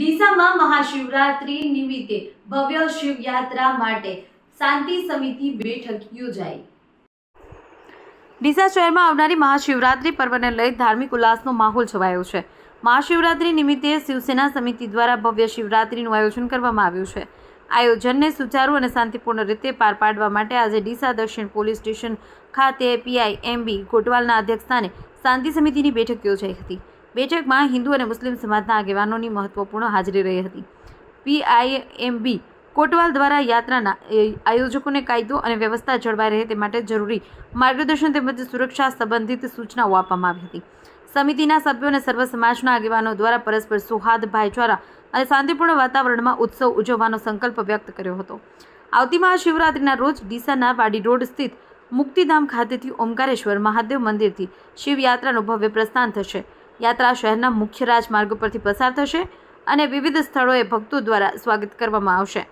ડીસામાં મહાશિવરાત્રી નિમિત્તે ભવ્ય શિવયાત્રા માટે શાંતિ સમિતિ બેઠક યોજાઈ. ડીસા શહેરમાં આવનારી મહાશિવરાત્રી પર્વને લઈ ધાર્મિક ઉલ્લાસનો માહોલ છવાયો છે. મહાશિવરાત્રી નિમિત્તે શિવસેના સમિતિ દ્વારા ભવ્ય શિવરાત્રીનું આયોજન કરવામાં આવ્યું છે. આયોજનને સુચારુ અને શાંતિપૂર્ણ રીતે પાર પાડવા માટે આજે ડીસા દક્ષિણ પોલીસ સ્ટેશન ખાતે પીઆઈ એમબી કોટવાલના અધ્યક્ષસ્થાને શાંતિ સમિતિની બેઠક યોજાઈ હતી. બેઠકમાં હિન્દુ અને મુસ્લિમ સમાજના આગેવાનોની મહત્વપૂર્ણ હાજરી રહી હતી. પીઆઈએમબી કોટવાલ દ્વારા યાત્રાના આયોજકોને કાયદો અને વ્યવસ્થા જળવાઈ રહે તે માટે જરૂરી માર્ગદર્શન તેમજ સુરક્ષા સંબંધિત સૂચનાઓ આપવામાં આવી હતી. સમિતિના સભ્યો અને સર્વ સમાજના આગેવાનો દ્વારા પરસ્પર સુહાદ, ભાઈચારા અને શાંતિપૂર્ણ વાતાવરણમાં ઉત્સવ ઉજવવાનો સંકલ્પ વ્યક્ત કર્યો હતો. આવતી મહાશિવરાત્રિના રોજ ડીસાના વાડી રોડ સ્થિત મુક્તિધામ ખાતેથી ઓમકારેશ્વર મહાદેવ મંદિરથી શિવયાત્રાનું ભવ્ય પ્રસ્થાન થશે. યાત્રા શહેરના મુખ્ય રાજમાર્ગ પરથી પસાર થશે અને વિવિધ સ્થળોએ ભક્તો દ્વારા સ્વાગત કરવામાં આવશે.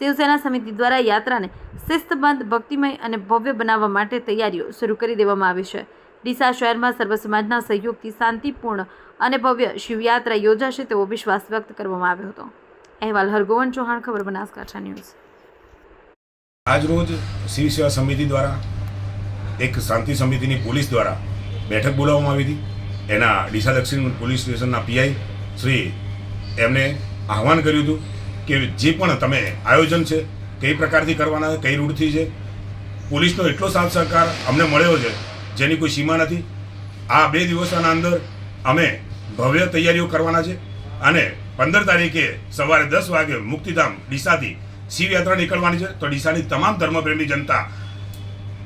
શિવસેના સમિતિ દ્વારા યાત્રાને શિસ્તબંધ, ભક્તિમય અને ભવ્ય બનાવવા માટે તૈયારીઓ શરૂ કરી દેવામાં આવી છે. ડીસા શહેરમાં સર્વ સમાજના સહયોગથી શાંતિપૂર્ણ અને ભવ્ય શિવયાત્રા યોજાશે તેવો વિશ્વાસ વ્યક્ત કરવામાં આવ્યો હતો. અહેવાલ હરગોવન ચૌહાણ, ખબર બનાસકાંઠા ન્યૂઝ. આજરોજ શિવ સેવા સમિતિ દ્વારા, એક શાંતિ સમિતિની પોલીસ દ્વારા બેઠક બોલાવવામાં આવી હતી. એના ડીસા દક્ષિણ પોલીસ સ્ટેશનના પીઆઈ શ્રી એમને આહવાન કર્યું હતું કે જે પણ તમે આયોજન છે, કઈ પ્રકારથી કરવાના છે, કઈ રૂટથી છે, પોલીસનો એટલો સાથ સહકાર અમને મળ્યો છે, જેની કોઈ સીમા નથી. આ બે દિવસના અંદર અમે ભવ્ય તૈયારીઓ કરવાના છે અને પંદર તારીખે સવારે દસ વાગે મુક્તિધામ ડીસાથી શિવયાત્રા નીકળવાની છે. તો ડીસાની તમામ ધર્મપ્રેમી જનતા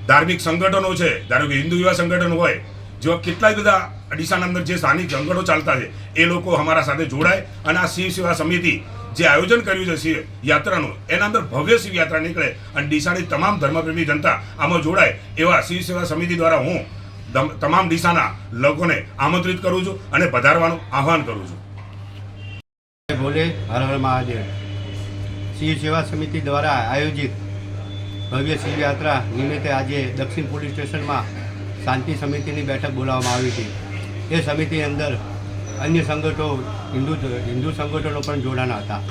ધાર્મિક સંગઠનો છે, ધારો કે હિન્દુ યુવા સંગઠન હોય જેવા કેટલાય બધા અડીસાના અંદર જે સ્થાનિક જંગલો ચાલતા છે, એ લોકો અમારા સાથે જોડાય અને આ શિવ સેવા સમિતિ જે આયોજન કર્યું છે શિવ યાત્રાનું, એના અંદર ભવ્ય શિવ યાત્રા નીકળે અને ડીસાની તમામ ધર્મપ્રેમી જનતા આમાં જોડાય એવા શિવ સેવા સમિતિ દ્વારા હું તમામ ડીસાના લોકોને આમંત્રિત કરું છું અને પધારવાનું આહવાન કરું છું. બોલે હર હર મહાદેવ. શિવ સેવા સમિતિ દ્વારા આયોજિત ભવ્ય શિવયાત્રા નિમિત્તે આજે દક્ષિણ પોલીસ સ્ટેશનમાં શાંતિ સમિતિની બેઠક બોલાવવામાં આવી હતી. એ સમિતિની અંદર અન્ય સંગઠનો હિન્દુ હિન્દુ સંગઠનો પણ જોડાના હતા.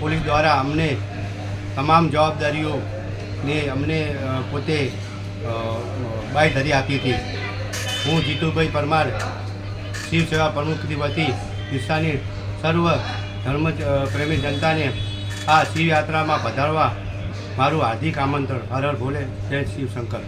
પોલીસ દ્વારા અમને તમામ જવાબદારીઓને અમને પોતે બાય બાંયધરી આપી હતી. હું જીતુભાઈ પરમાર, શિવ સેવા પ્રમુખની વતી વિસ્તારની સર્વ ધર્મ પ્રેમી જનતાને આ શિવયાત્રામાં પધારવા મારું હાર્દિક આમંત્રણ. હર હર ભોલે જય શિવશંકર